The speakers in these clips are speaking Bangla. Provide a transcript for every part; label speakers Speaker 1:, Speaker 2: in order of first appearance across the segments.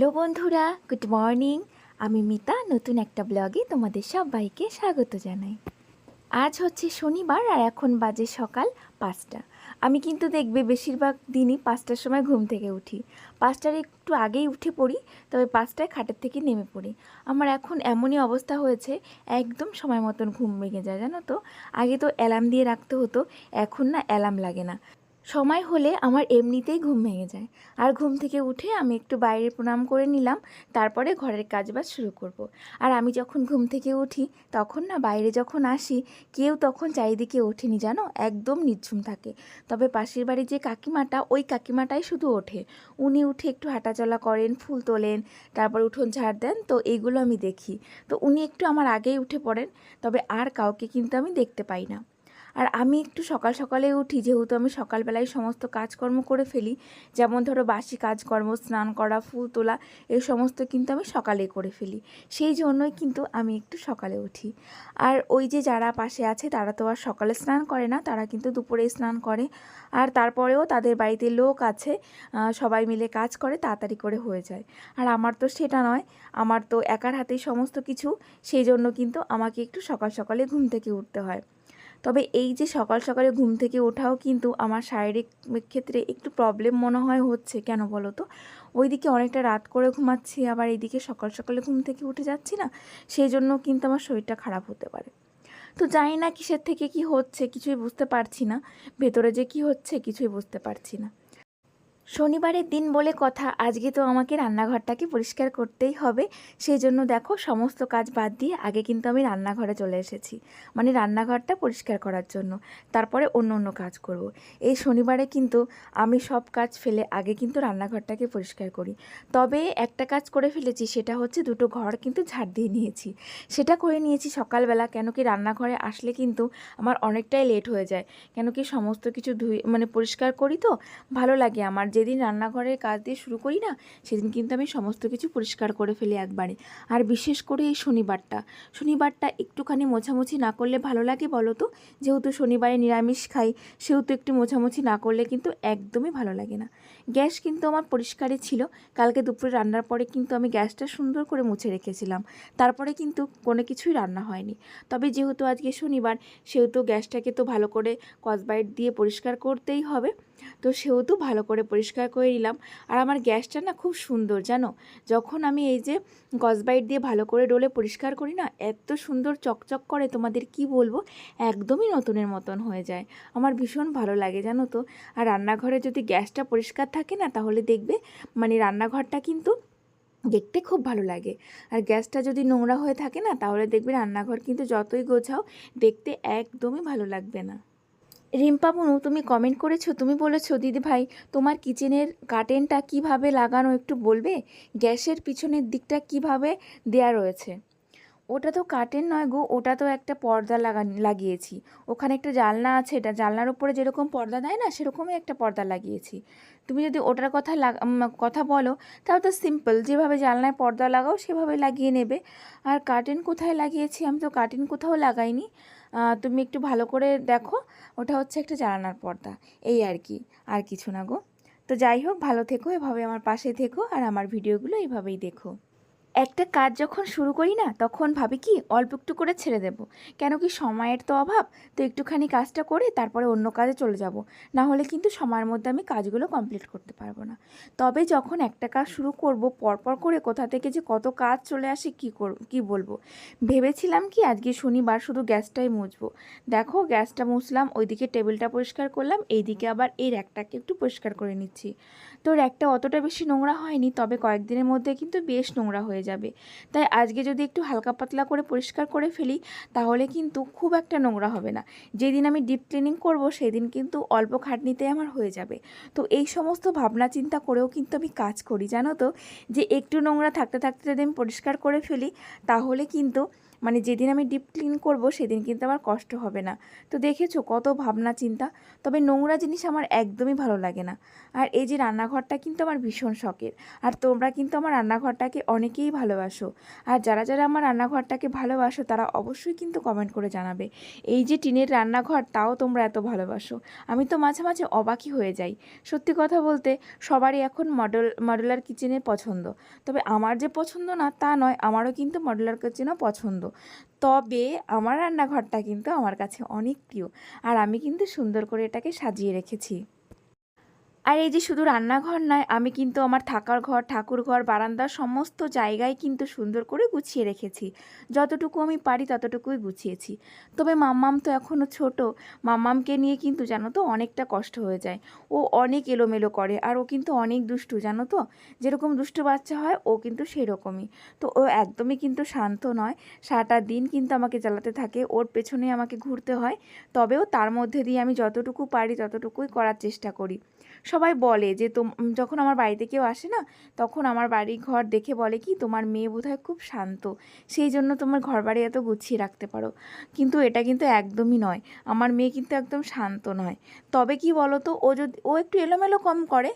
Speaker 1: হ্যালো বন্ধুরা, গুড মর্নিং। আমি মিতা, নতুন একটা ব্লগে তোমাদের সবাইকে স্বাগত জানাই। আজ হচ্ছে শনিবার আর এখন বাজে সকাল পাঁচটা। আমি কিন্তু দেখবে বেশিরভাগ দিনই পাঁচটার সময় ঘুম থেকে উঠি। পাঁচটার একটু আগেই উঠে পড়ি, তবে পাঁচটায় খাটের থেকে নেমে পড়ি। আমার এখন এমনই অবস্থা হয়েছে, একদম সময় মতন ঘুম ভেঙে যায়, জানো তো? আগে তো অ্যালার্ম দিয়ে রাখতে হতো, এখন না অ্যালার্ম লাগে না। সময় হলে আমার এমনিতেই ঘুম ভেঙে যায়। আর ঘুম থেকে উঠে আমি একটু বাইরে প্রণাম করে নিলাম, তারপরে ঘরের কাজবাজ শুরু করব। আর আমি যখন ঘুম থেকে উঠি, তখন না বাইরে যখন আসি, কেউ তখন চারিদিকে ওঠেনি জানো, একদম নিঝুম থাকে। তবে পাশের বাড়ির যে কাকিমাটা, ওই কাকিমাটাই শুধু ওঠে। উনি উঠে একটু হাঁটাচলা করেন, ফুল তোলেন, তারপর উঠোন ঝাড় দেন, তো এইগুলো আমি দেখি। তো উনি একটু আমার আগেই উঠে পড়েন, তবে আর কাউকে কিন্তু আমি দেখতে পাই না। আর আমি একটু সকাল সকালে উঠি, যেহেতু আমি সকালবেলায় সমস্ত কাজকর্ম করে ফেলি। যেমন ধরো বাসি কাজকর্ম, স্নান করা, ফুল তোলা, এই সমস্ত কিন্তু আমি সকালে করে ফেলি। সেই জন্যই কিন্তু আমি একটু সকালে উঠি। আর ওই যে যারা পাশে আছে, তারা তো আর সকালে স্নান করে না, তারা কিন্তু দুপুরে স্নান করে। আর তারপরেও তাদের বাড়িতে লোক আছে সবাই মিলে কাজ করে, তাড়াতাড়ি করে হয়ে যায়। আর আমার তো সেটা নয়, আমার তো একার হাতেই সমস্ত কিছু, সেই জন্য কিন্তু আমাকে একটু সকাল সকালে ঘুম থেকে উঠতে হয়। তবে এই যে সকাল সকালে ঘুম থেকে ওঠাও কিন্তু আমার শারীরিক ক্ষেত্রে একটু প্রবলেম মনে হয় হচ্ছে। কেন বলো তো ওইদিকে অনেকটা রাত করে ঘুমাচ্ছি, আবার এইদিকে সকাল সকালে ঘুম থেকে উঠে যাচ্ছি না সেই জন্য কিন্তু আমার শরীরটা খারাপ হতে পারে। তো জানি না কিসের থেকে কি হচ্ছে, কিছুই বুঝতে পারছি না, ভেতরে যে কি হচ্ছে, কিছুই বুঝতে পারছি না। শনিবারের দিন বলে কথা, আজকে তো আমাকে রান্নাঘরটাকে পরিষ্কার করতেই হবে। সেই জন্য দেখো, সমস্ত কাজ বাদ দিয়ে আগে কিন্তু আমি রান্নাঘরে চলে এসেছি। মানে রান্নাঘরটা পরিষ্কার করার জন্য। তারপরে অন্য অন্য কাজ করব। এই শনিবারে কিন্তু আমি সব কাজ ফেলে আগে কিন্তু রান্নাঘরটাকে পরিষ্কার করি। তবে একটা কাজ করে ফেলেছি, সেটা হচ্ছে দুটো ঘর কিন্তু ঝাড় দিয়ে নিয়েছি। সেটা করে নিয়েছি সকালবেলা, কেন কি রান্নাঘরে আসলে কিন্তু আমার অনেকটাই লেট হয়ে যায়। কেন কি সমস্ত কিছু ধুয়ে মানে পরিষ্কার করি তো, ভালো লাগে। আমার যেদিন রান্নাঘরের কাজ দিয়ে শুরু করি না, সেদিন কিন্তু আমি সমস্ত কিছু পরিষ্কার করে ফেলি একবারে। আর বিশেষ করে এই শনিবারটা। শনিবারটা একটুখানি মোছামুছি না করলে ভালো লাগে বলো তো? যেহেতু শনিবারে নিরামিষ খাই, সেহেতু একটু মোছামুছি না করলে কিন্তু একদমই ভালো লাগে না। গ্যাস কিন্তু আমার পরিষ্কারই ছিল। কালকে দুপুরে রান্নার পরে কিন্তু আমি গ্যাসটা সুন্দর করে মুছে রেখেছিলাম। তারপরে কিন্তু কোনো কিছুই রান্না হয়নি। তবে যেহেতু আজকে শনিবার, সেহেতু গ্যাসটাকে তো ভালো করে কসবাইট দিয়ে পরিষ্কার করতেই হবে। তো সেহেতু ভালো করে পরিষ্কার করে নিলাম। আর আমার গ্যাসটা না খুব সুন্দর, জানো? যখন আমি এই যে গসবাইট দিয়ে ভালো করে ডোলে পরিষ্কার করি না, এত সুন্দর চকচক করে তোমাদের কি বলব? একদমই নতুনের মতন হয়ে যায়। আমার ভীষণ ভালো লাগে, জানো তো? আর রান্নাঘরে যদি গ্যাসটা পরিষ্কার থাকে না, তাহলে দেখবে মানে রান্নাঘরটা কিন্তু দেখতে খুব ভালো লাগে। আর গ্যাসটা যদি নোংরা হয়ে থাকে না, তাহলে দেখবে রান্নাঘর কিন্তু যতই গোছাও, দেখতে একদমই ভালো লাগবে না। রিম্পা বুনু তুমি কমেন্ট করেছ, তুমি বলেছ, দিদি ভাই, তোমার কিচেনের কার্টেনটা কীভাবে লাগানো একটু বলবে? গ্যাসের পিছনের দিকটা কীভাবে দেয়া রয়েছে? ওটা তো কার্টেন নয় গো, ওটা তো একটা পর্দা লাগা, লাগিয়েছি। ওখানে একটা জানলা আছে, এটা জানলার উপরে যেরকম পর্দা দেয় না, সেরকমই একটা পর্দা লাগিয়েছি। তুমি যদি ওটার কথা কথা বলো তাহলে তো সিম্পল যেভাবে জানলায় পর্দা লাগাও, সেভাবে লাগিয়ে নেবে। আর কার্টেন কোথায় লাগিয়েছি? আমি তো কার্টেন কোথাও লাগাইনি। তুমি একটু ভালো করে দেখো, ওটা হচ্ছে একটা জানালার পর্দা। এই আর কি, আর কিছু না গো। তো যাই হোক, ভালো থেকো, এভাবে আমার পাশে থেকো, আর আমার ভিডিওগুলো এইভাবেই দেখো। একটা কাজ যখন শুরু করি না, তখন ভাবি কি, অল্প একটু করে ছেড়ে দেব। কেন কি সময়ের তো অভাব, তো একটুখানি কাজটা করে তারপরে অন্য কাজে চলে যাব। না হলে কিন্তু সময়ের মধ্যে আমি কাজগুলো কমপ্লিট করতে পারব না। তবে যখন একটা কাজ শুরু করব, পরপর করে কোথা থেকে যে কত কাজ চলে আসে কী করব কী বলব? ভেবেছিলাম কি, আজকে শনিবার শুধু গ্যাসটাই মুছবো। দেখো গ্যাসটা মুছলাম, ওইদিকে টেবিলটা পরিষ্কার করলাম, এইদিকে আবার এই র্যাকটাকে একটু পরিষ্কার করে নিচ্ছি। তো র্যাকটা অতটা বেশি নোংরা হয়নি, তবে কয়েকদিনের মধ্যে কিন্তু বেশ নোংরা হয়ে যাবে। তাই আজকে যদি একটু হালকা পাতলা করে পরিষ্কার করে ফেলি, তাহলে কিন্তু খুব একটা নোংরা হবে না। যেদিন আমি ডিপ ক্লিনিং করব, সেদিন কিন্তু অল্প খাটনিতে আমার হয়ে যাবে। তো এই সমস্ত ভাবনা চিন্তা করেও কিন্তু আমি কাজ করি, জানো তো? যে একটু নোংরা থাকতে থাকতে যদি আমি পরিষ্কার করে ফেলি, তাহলে কিন্তু মানে যেদিন আমি ডিপ ক্লিন করব, সেদিন কিন্তু আমার কষ্ট হবে না। তো দেখেছ কত ভাবনা চিন্তা? তবে নোংরা জিনিস আমার একদমই ভালো লাগে না। আর এই যে রান্নাঘরটা কিন্তু আমার ভীষণ শখের। আর তোমরা কিন্তু আমার রান্নাঘরটাকে অনেকেই ভালোবাসো। আর যারা যারা আমার রান্নাঘরটাকে ভালোবাসো, তারা অবশ্যই কিন্তু কমেন্ট করে জানাবে। এই যে টিনের রান্নাঘর, তাও তোমরা এত ভালোবাসো। আমি তো মাঝে মাঝে অবাকই হয়ে যাই। সত্যি কথা বলতে, সবারই এখন মডেল মডেলার কিচেনের পছন্দ। তবে আমার যে পছন্দ না, তা নয়, আমারও কিন্তু মডেলার কিচেনও পছন্দ। তবে আমার রান্নাঘরটা কিন্তু আমার কাছে অনেক প্রিয়। আর আমি কিন্তু সুন্দর করে এটাকে সাজিয়ে রেখেছি। আর এই যে শুধু রান্নাঘর নয়, আমি কিন্তু আমার থাকার ঘর ঠাকুর ঘর বারান্দা সমস্ত জায়গায় কিন্তু সুন্দর করে গুছিয়ে রেখেছি। যতটুকু আমি পারি ততটুকুই গুছিয়েছি। তবে মাম্মাম তো এখনও ছোট। মাম্মামকে নিয়ে কিন্তু জানো তো অনেকটা কষ্ট হয়ে যায়। ও অনেক এলোমেলো করে আর ও কিন্তু অনেক দুষ্টু, জানো তো? যেরকম দুষ্টু বাচ্চা হয়, ও কিন্তু সেই রকমই তো ও একদমই কিন্তু শান্ত নয়। সারাটা দিন কিন্তু আমাকে জ্বালাতে থাকে, ওর পেছনে আমাকে ঘুরতে হয়। তবেও তার মধ্যে দিয়ে আমি যতটুকু পারি ততটুকুই করার চেষ্টা করি। সবাই বলে যে তোম যখন আমার বাড়িতে কেউ আসে না, তখন আমার বাড়ি ঘর দেখে বলে কি, তোমার মেয়ে বোধহয় খুব শান্ত। সেই জন্য তোমার ঘর বাড়ি এত গুছিয়ে রাখতে পারো। কিন্তু এটা কিন্তু একদমই নয়। আমার মেয়ে কিন্তু একদম শান্ত নয়। তবে কি বলো তো ও যদি, ও একটু এলোমেলো কম করে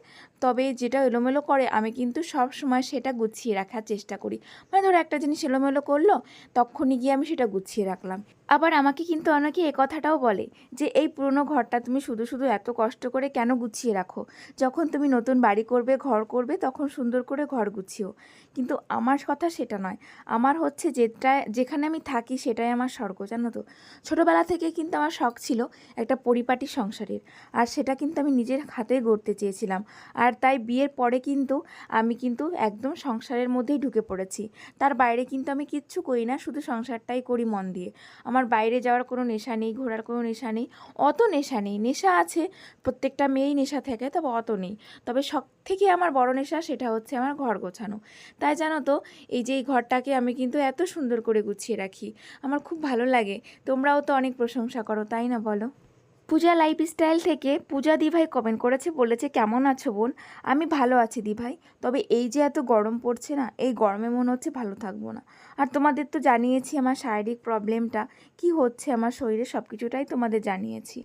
Speaker 1: তবে যেটা এলোমেলো করে, আমি কিন্তু সব সময় সেটা গুছিয়ে রাখার চেষ্টা করি। মানে ধরো একটা জিনিস এলোমেলো করল, তখনই গিয়ে আমি সেটা গুছিয়ে রাখলাম। আবার আমাকে কিন্তু অনেকে এ কথাটাও বলে যে, এই পুরনো ঘরটা তুমি শুধু শুধু এত কষ্ট করে কেন গুছিয়ে রাখো? যখন তুমি নতুন বাড়ি করবে, ঘর করবে, তখন সুন্দর করে ঘর গুছিও। কিন্তু আমার কথা সেটা নয়। আমার হচ্ছে যেটা যেখানে আমি থাকি সেটাই আমার স্বর্গ, জানো তো? ছোটোবেলা থেকে কিন্তু আমার শখ ছিল একটা পরিপাটি সংসারের। আর সেটা কিন্তু আমি নিজের হাতে গড়তে চেয়েছিলাম। আর তাই বিয়ের পরে কিন্তু আমি কিন্তু একদম সংসারের মধ্যেই ঢুকে পড়েছি। তার বাইরে কিন্তু আমি কিচ্ছু করি না, শুধু সংসারটাই করি মন দিয়ে। আমার বাইরে যাওয়ার কোনো নেশা নেই, ঘোরার কোনো নেশা নেই, অত নেশা নেই। নেশা আছে, প্রত্যেকটা মেয়েই নেশা থাকে, তবে অত নেই। তবে সব থেকে আমার বড় নেশা সেটা হচ্ছে আমার ঘর গোছানো। তাই জানো তো, এই যে এই ঘরটাকে আমি কিন্তু এত সুন্দর করে গুছিয়ে রাখি। আমার খুব ভালো লাগে। তোমরাও তো অনেক প্রশংসা করো, তাই না বলো? পূজা লাইফস্টাইল থেকে পূজা দিভাই কমেন্ট করেছে, বলেছে, কেমন আছো বোন? আমি ভালো আছি দিভাই। তবে এই যে এত গরম পড়ছে না, এই গরমে মনে হচ্ছে ভালো থাকব না। আর তোমাদের তো জানিয়েছি আমার শারীরিক প্রবলেমটা কি হচ্ছে আমার শরীরে সব কিছুটাই তোমাদের জানিয়েছি।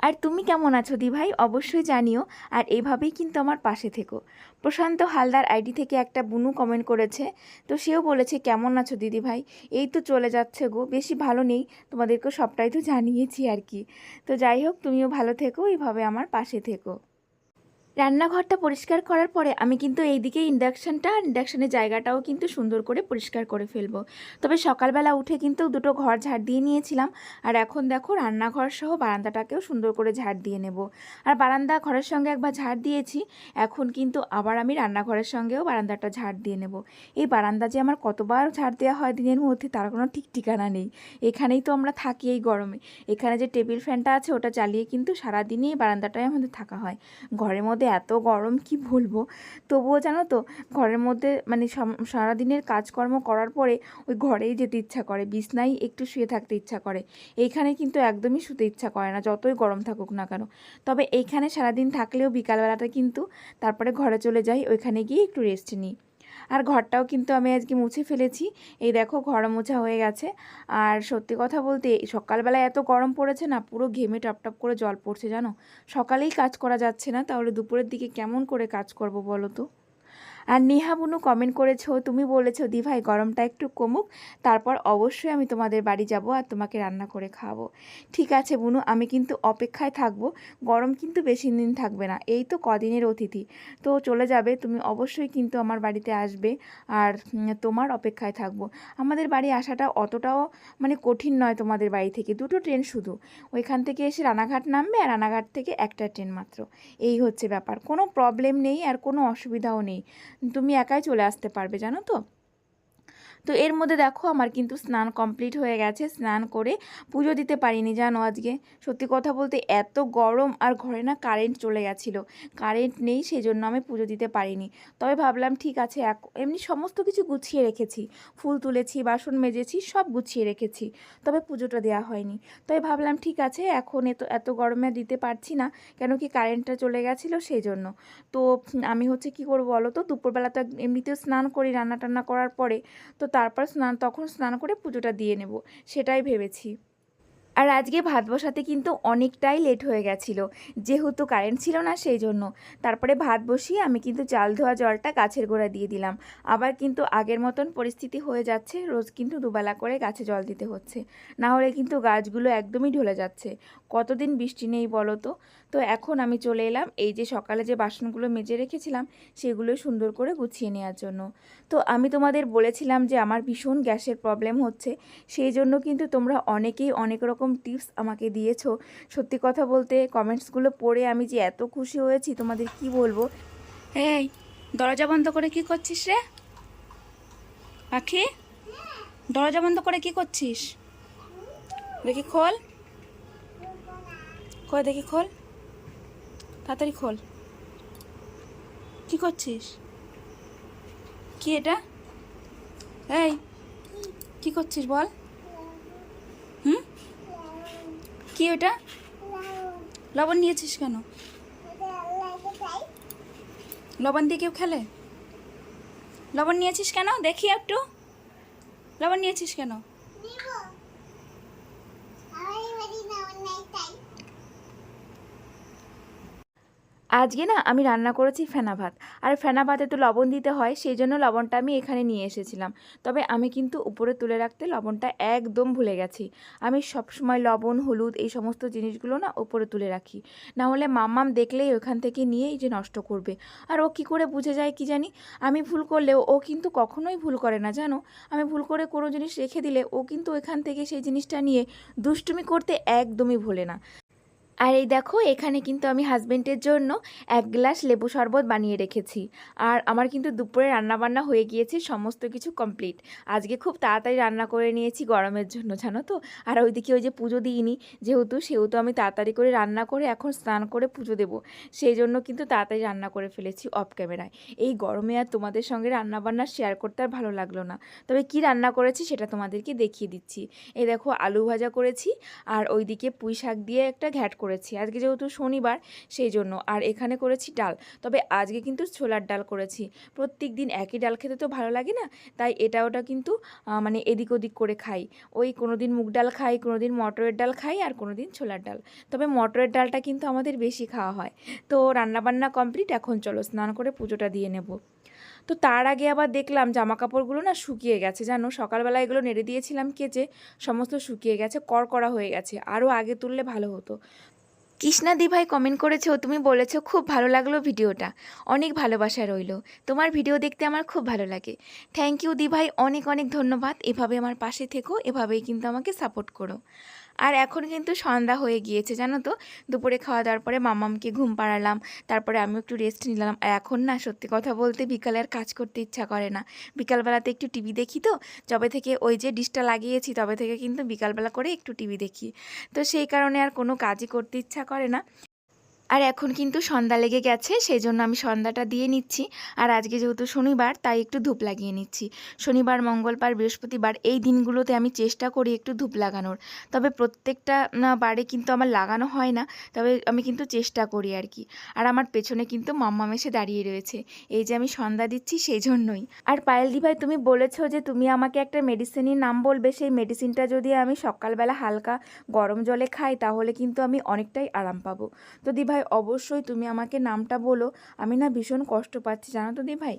Speaker 1: আর তুমি কেমন আছো, দিভাই? অবশ্যই জানিও। আর এভাবেই কিন্তু আমার পাশে থেকো। প্রশান্ত হালদার আইডি থেকে একটা বুনু কমেন্ট করেছে। তো সেও বলেছে, কেমন আছো দিদি ভাই এই তো চলে যাচ্ছে গো। বেশি ভালো নেই। তোমাদেরকে সবটাই তো জানিয়েছি আর কি। তো যাই হোক, তুমিও ভালো থেকো। এইভাবে আমার পাশে থেকো। রান্নাঘরটা পরিষ্কার করার পরে আমি কিন্তু এইদিকে ইন্ডাকশানটা, ইন্ডাকশানের জায়গাটাও কিন্তু সুন্দর করে পরিষ্কার করে ফেলব। তবে সকালবেলা উঠে কিন্তু দুটো ঘর ঝাড় দিয়ে নিয়েছিলাম। আর এখন দেখো রান্নাঘর সহ বারান্দাটাকেও সুন্দর করে ঝাড় দিয়ে নেব। আর বারান্দা ঘরের সঙ্গে একবার ঝাড় দিয়েছি, এখন কিন্তু আবার আমি রান্নাঘরের সঙ্গেও বারান্দাটা ঝাড় দিয়ে নেব। এই বারান্দা যে আমার কতবার ঝাড় দেওয়া হয় দিনের মধ্যে তার কোনো ঠিক ঠিকানা নেই। এখানেই তো আমরা থাকি এই গরমে। এখানে যে টেবিল ফ্যানটা আছে ওটা চালিয়ে কিন্তু সারাদিনই এই বারান্দাটায় আমাদের থাকা হয়। ঘরের মধ্যে এত গরম, কি বলব? তবুও জানো তো, ঘরের মধ্যে মানে সারাদিনের কাজকর্ম করার পরে ওই ঘরেই যেতে ইচ্ছা করে, বিছনায় একটু শুয়ে থাকতে ইচ্ছা করে। এইখানে কিন্তু একদমই শুতে ইচ্ছা করে না, যতই গরম থাকুক না কেন। তবে এইখানে সারাদিন থাকলেও বিকালবেলাটা কিন্তু তারপরে ঘরে চলে যাই, ওইখানে গিয়ে একটু রেস্ট নিই। আর ঘরটাও কিন্তু আমি আজকে মুছে ফেলেছি। এই দেখো ঘর মোছা হয়ে গেছে। আর সত্যি কথা বলতে সকালবেলা এত গরম পড়েছে না, পুরো ঘেমে টপটপ করে জল পড়ছে, জানো? সকালেই কাজ করা যাচ্ছে না, তাহলে দুপুরের দিকে কেমন করে কাজ করব বলো তো? আর নেহা বুনু কমেন্ট করেছ, তুমি বলেছ দি ভাই গরমটা একটু কমুক, তারপর অবশ্যই আমি তোমাদের বাড়ি যাব আর তোমাকে রান্না করে খাওয়াবো। ঠিক আছে বুনু, আমি কিন্তু অপেক্ষায় থাকব, গরম কিন্তু বেশি দিন থাকবে না, এই তো কদিনের অতিথি। তো চলে যাবে, তুমি অবশ্যই কিন্তু আমার বাড়িতে আসবে আর তোমার অপেক্ষায় থাকব। আমাদের বাড়ি আসাটা অতটাও মানে কঠিন নয় তোমাদের বাড়ি থেকে, দুটো ট্রেন শুধু। ওইখান থেকে এসে রানাঘাট নামবে আর রানাঘাট থেকে একটা ট্রেন মাত্র। এই হচ্ছে ব্যাপার, কোনো প্রবলেম নেই আর কোনো অসুবিধাও নেই। তুমি একাই চলে আসতে পারবে জানো তো? তো এর মধ্যে দেখো আমার কিন্তু স্নান কমপ্লিট হয়ে গেছে, স্নান করে পুজো দিতে পারিনি, জানো আজকে। সত্যি কথা বলতে এত গরম আর ঘরে না কারেন্ট চলে গেছিল। কারেন্ট নেই সেই জন্য আমি পুজো দিতে পারিনি। তবে ভাবলাম ঠিক আছে, এক, এমনি সমস্ত কিছু গুছিয়ে রেখেছি। ফুল তুলেছি, বাসন মেজেছি, সব গুছিয়ে রেখেছি। তবে পুজোটা দেওয়া হয়নি। তবে ভাবলাম ঠিক আছে, এখন এত এত গরমে দিতে পারছি না, কেন কি কারেন্টটা চলে গেছিল সেই জন্য তো আমি হচ্ছে কি করব বলো তো, দুপুরবেলা তো এমনিতেও স্নান করি, রান্না টান্না করার পরে। তো তারপর স্নান তখন স্নান করে পুজোটা দিয়ে নেব সেটাই ভেবেছি। আর আজকে ভাত বসাতে কিন্তু অনেকটাই লেট হয়ে গেছিল। যেহেতু কারেন্ট ছিল না সেই জন্য তারপরে ভাত বসিয়ে আমি কিন্তু চাল ধোয়া জলটা গাছের গোড়া দিয়ে দিলাম। আবার কিন্তু আগের মতন পরিস্থিতি হয়ে যাচ্ছে, রোজ কিন্তু দুবেলা করে গাছে জল দিতে হচ্ছে। না হলে কিন্তু গাছগুলো একদমই ঢলে যাচ্ছে। কতদিন বৃষ্টি নেই বলো তো? তো এখন আমি চলে এলাম এই যে সকালে যে বাসনগুলো মেজে রেখেছিলাম, সেগুলো সুন্দর করে গুছিয়ে নেওয়ার জন্য। তো আমি তোমাদের বলেছিলাম যে আমার ভীষণ গ্যাসের প্রবলেম হচ্ছে। সেই জন্য কিন্তু তোমরা অনেকেই অনেক রকম টিপস আমাকে দিয়েছ। সত্যি কথা বলতে কমেন্টসগুলো পড়ে আমি যে এত খুশি হয়েছি, তোমাদের কি বলব?
Speaker 2: এই, দরজা বন্ধ করে কি করছিস রে? পাখি দরজা বন্ধ করে কি করছিস? দেখি খোল। কয় দেখি খোল? তাড়াতাড়ি খোল। কি করছিস? কি এটা? এই, কি করছিস বল? হুম? কি ওটা লবণ নিয়েছিস কেন? লবণ দিয়ে কেউ খেলে? লবণ নিয়েছিস কেন? দেখি একটু। লবণ নিয়েছিস কেন?
Speaker 1: আজকে না আমি রান্না করেছি ফেনা ভাত। আর ফেনা ভাতে তো লবণ দিতে হয় সেই জন্য লবণটা আমি এখানে নিয়ে এসেছিলাম। তবে আমি কিন্তু উপরে তুলে রাখতে লবণটা একদম ভুলে গেছি। আমি সবসময় লবণ, হলুদ এই সমস্ত জিনিসগুলো না উপরে তুলে রাখি। না হলে মাম্মাম দেখলেই ওখান থেকে নিয়েই যে নষ্ট করবে। আর ও কি করে বুঝে যায় কি জানি? আমি ভুল করলেও ও কিন্তু কখনোই ভুল করে না, জানো? আমি ভুল করে কোনো জিনিস রেখে দিলে ও কিন্তু এখান থেকে সেই জিনিসটা নিয়ে দুষ্টুমি করতে একদমই ভোলে না। আর এই দেখো, এখানে কিন্তু আমি হাজবেন্ডের জন্য এক গ্লাস লেবু শরবত বানিয়ে রেখেছি। আর আমার কিন্তু দুপুরে রান্নাবান্না হয়ে গিয়েছে, সমস্ত কিছু কমপ্লিট। আজকে খুব তাড়াতাড়ি রান্না করে নিয়েছি গরমের জন্য, জানো তো? আর ওইদিকে ওই যে পুজো দিইনি, যেহেতু সেহেতু আমি তাড়াতাড়ি করে রান্না করে এখন স্নান করে পুজো দেব। সেই জন্য কিন্তু তাড়াতাড়ি রান্না করে ফেলেছি অফ ক্যামেরায় এই গরমে আর তোমাদের সঙ্গে রান্নাবান্না শেয়ার করতে আর ভালো লাগল না। তবে কি রান্না করেছি সেটা তোমাদেরকে দেখিয়ে দিচ্ছি। এই দেখো, আলু ভাজা করেছি, আর ওইদিকে পুঁই শাক দিয়ে একটা ঘ্যাট করেছি। আজকে যেহেতু শনিবার সেই জন্য আর এখানে করেছি ডাল। তবে আজকে কিন্তু ছোলার ডাল করেছি। প্রত্যেক দিন একই ডাল খেতে তো ভালো লাগে না? তাই এটা ওটা কিন্তু মানে এদিক ওদিক করে খাই। ওই কোনো দিন মুগ ডাল খাই কোনো দিন মটরের ডাল খাই, আর কোনো দিন ছোলার ডাল। তবে মটরের ডালটা কিন্তু আমাদের বেশি খাওয়া হয়। তো রান্নাবান্না কমপ্লিট, এখন চলো স্নান করে পুজোটা দিয়ে নেব। তো তার আগে আবার দেখলাম জামা কাপড়গুলো না শুকিয়ে গেছে, জানো? সকালবেলা এগুলো নেড়ে দিয়েছিলাম কেচে, সমস্ত শুকিয়ে গেছে, কড়কড়া হয়ে গেছে। আরও আগে তুললে ভালো হতো। কৃষ্ণা ভাই কমেন্ট করেছ তুমি বলেছ, খুব ভালো লাগল ভিডিওটা। অনেক ভালোবাসা রইল। তোমার ভিডিও দেখতে আমার খুব ভালো লাগে। থ্যাংক ইউ দি ভাই অনেক অনেক ধন্যবাদ। এভাবে আমার পাশে থেকো, এভাবেই কিন্তু আমাকে সাপোর্ট করো। আর এখন কিন্তু সন্ধ্যা হয়ে গিয়েছে, জানো তো? দুপুরে খাওয়া দাওয়ার পরে মামামকে ঘুম পাড়ালাম, তারপরে আমি একটু রেস্ট নিলাম। আর এখন না, সত্যি কথা বলতে বিকালে আর কাজ করতে ইচ্ছা করে না। বিকালবেলাতে একটু টিভি দেখি তো, যবে থেকে ওই যে ডিশটা লাগিয়েছি, তবে থেকে কিন্তু বিকালবেলা করে একটু টিভি দেখি। তো সেই কারণে আর কোনো কাজই করতে ইচ্ছা করে না। আর এখন কিন্তু সন্ধ্যা লেগে গেছে সেই জন্য আমি সন্ধ্যাটা দিয়ে নিচ্ছি। আর আজকে যেহেতু শনিবার, তাই একটু ধূপ লাগিয়ে নিচ্ছি। শনিবার, মঙ্গলবার, বৃহস্পতিবার, এই দিনগুলোতে আমি চেষ্টা করি একটু ধূপ লাগানোর। তবে প্রত্যেকটা বারে কিন্তু আমার লাগানো হয় না, তবে আমি কিন্তু চেষ্টা করি আর কি। আর আমার পেছনে কিন্তু মাম্মা মেশে দাঁড়িয়ে রয়েছে। এই যে আমি সন্ধ্যা দিচ্ছি সেই জন্যই আর পায়েল দি ভাই, তুমি বলেছ যে তুমি আমাকে একটা মেডিসিনের নাম বলবে, সেই মেডিসিনটা যদি আমি সকালবেলা হালকা গরম জলে খাই, তাহলে কিন্তু আমি অনেকটাই আরাম পাবো। তো দি ভাই, অবশ্যই তুমি আমাকে নামটা বলো। আমি না ভীষণ কষ্ট পাচ্ছি, জানো তো দি ভাই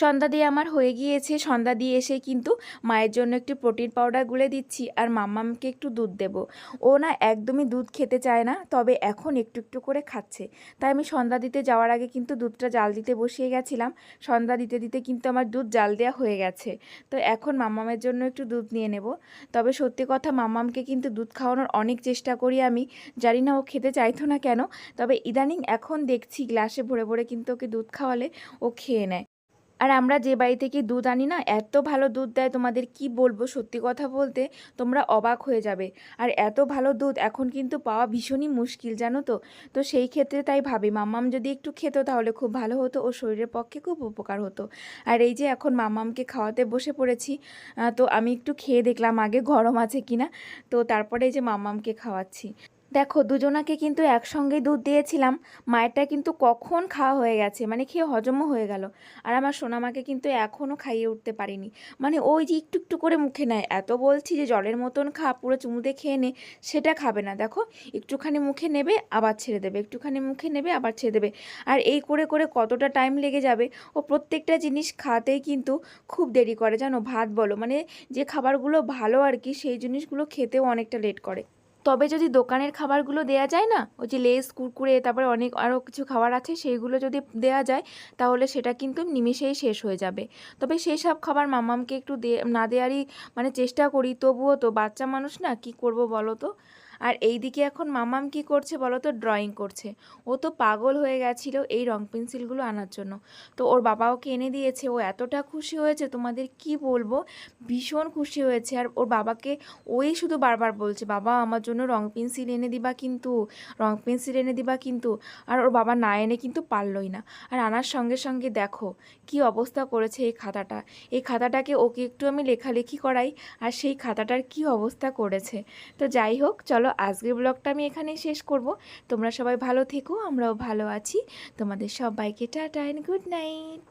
Speaker 1: সন্ধ্যা দিয়ে আমার হয়ে গিয়েছে। সন্ধ্যা দিয়ে এসে কিন্তু মায়ের জন্য একটু প্রোটিন পাউডার গুলে দিচ্ছি আর মাম্মামকে একটু দুধ দেব। ও না একদমই দুধ খেতে চায় না, তবে এখন একটু একটু করে খাচ্ছে। তাই আমি সন্ধ্যা দিতে যাওয়ার আগে কিন্তু দুধটা জাল দিতে বসিয়ে গেছিলাম। সন্ধ্যা দিতে দিতে কিন্তু আমার দুধ জাল দেওয়া হয়ে গেছে। তো এখন মাম্মামের জন্য একটু দুধ নিয়ে নেব। তবে সত্যি কথা মাম্মামকে কিন্তু দুধ খাওয়ানোর অনেক চেষ্টা করি আমি। জানি না ও খেতে চাইতো না কেন, তবে ইদানিং এখন দেখছি গ্লাসে ভরে ভরে কিন্তু ওকে দুধ খাওয়ালে ও খেয়ে নেয়। আর আমরা যে বাড়ি থেকে দুধ আনি না, এত ভালো দুধ দেয় তোমাদের, কি বলব সত্যি কথা বলতে, তোমরা অবাক হয়ে যাবে। আর এত ভালো দুধ এখন কিন্তু পাওয়া ভীষণই মুশকিল, জানো তো? তো সেই ক্ষেত্রে তাই ভাবি, মাম্মাম যদি একটু খেত তাহলে খুব ভালো হতো ও শরীরের পক্ষে খুব উপকার হতো। আর এই যে এখন মাম্মামকে খাওয়াতে বসে পড়েছি তো আমি একটু খেয়ে দেখলাম আগে গরম আছে কিনা, তো তারপরে এই যে মাম্মামকে খাওয়াচ্ছি। দেখো, দুজনাকে কিন্তু একসঙ্গে দুধ দিয়েছিলাম। মায়েরটা কিন্তু কখন খাওয়া হয়ে গেছে মানে খেয়ে হজমও হয়ে গেল। আর আমার সোনামাকে কিন্তু এখনও খাইয়ে উঠতে পারিনি। মানে ওই যে একটু একটু করে মুখে নেয়। এত বলছি যে জলের মতন খা, পুরো চুমুতে খেয়ে নে, সেটা খাবে না। দেখো, একটুখানি মুখে নেবে, আবার ছেড়ে দেবে। একটুখানি মুখে নেবে, আবার ছেড়ে দেবে। আর এই করে করে কতটা টাইম লেগে যাবে, ও প্রত্যেকটা জিনিস খাতেই কিন্তু খুব দেরি করে। জানো, ভাত বলো মানে যে খাবারগুলো ভালো আর কি, সেই জিনিসগুলো খেতেও অনেকটা লেট করে। তবে যদি দোকানের খাবারগুলো দেয়া যায় না, ওই যে লেস, কুরকুরে, তারপরে অনেক আরও কিছু খাবার আছে, সেইগুলো যদি দেয়া যায়, তাহলে সেটা কিন্তু নিমেষেই শেষ হয়ে যাবে। তবে সেই সব খাবার মামামকে একটু না দেয়ারই মানে চেষ্টা করি, তবুও তো বাচ্চা মানুষ না, কি করব বলো তো? আর এইদিকে এখন মামাম কি করছে বলো তো ড্রয়িং করছে। ও তো পাগল হয়ে গেছিল এই রং পেন্সিলগুলো আনার জন্য। তো ওর বাবা ওকে এনে দিয়েছে। ও এতটা খুশি হয়েছে, তোমাদের কি বলব? ভীষণ খুশি হয়েছে। আর ওর বাবাকে ওই শুধু বারবার বলছে, বাবা, আমার জন্য রং পেন্সিল এনে দিবা কিন্তু, রং পেন্সিল এনে দিবা কিন্তু। আর ওর বাবা না এনে কিন্তু পারলই না। আর আনার সঙ্গে সঙ্গে দেখো কি অবস্থা করেছে এই খাতাটা। এই খাতাটাকে ওকে একটু আমি লেখালেখি করাই, আর সেই খাতাটার কি অবস্থা করেছে। তো যাই হোক চলো আজকের ব্লগটা আমি এখানেই শেষ করব। তোমরা সবাই ভালো থেকো, আমরাও ভালো আছি। তোমাদের সবাইকে টাটা অ্যান্ড গুড নাইট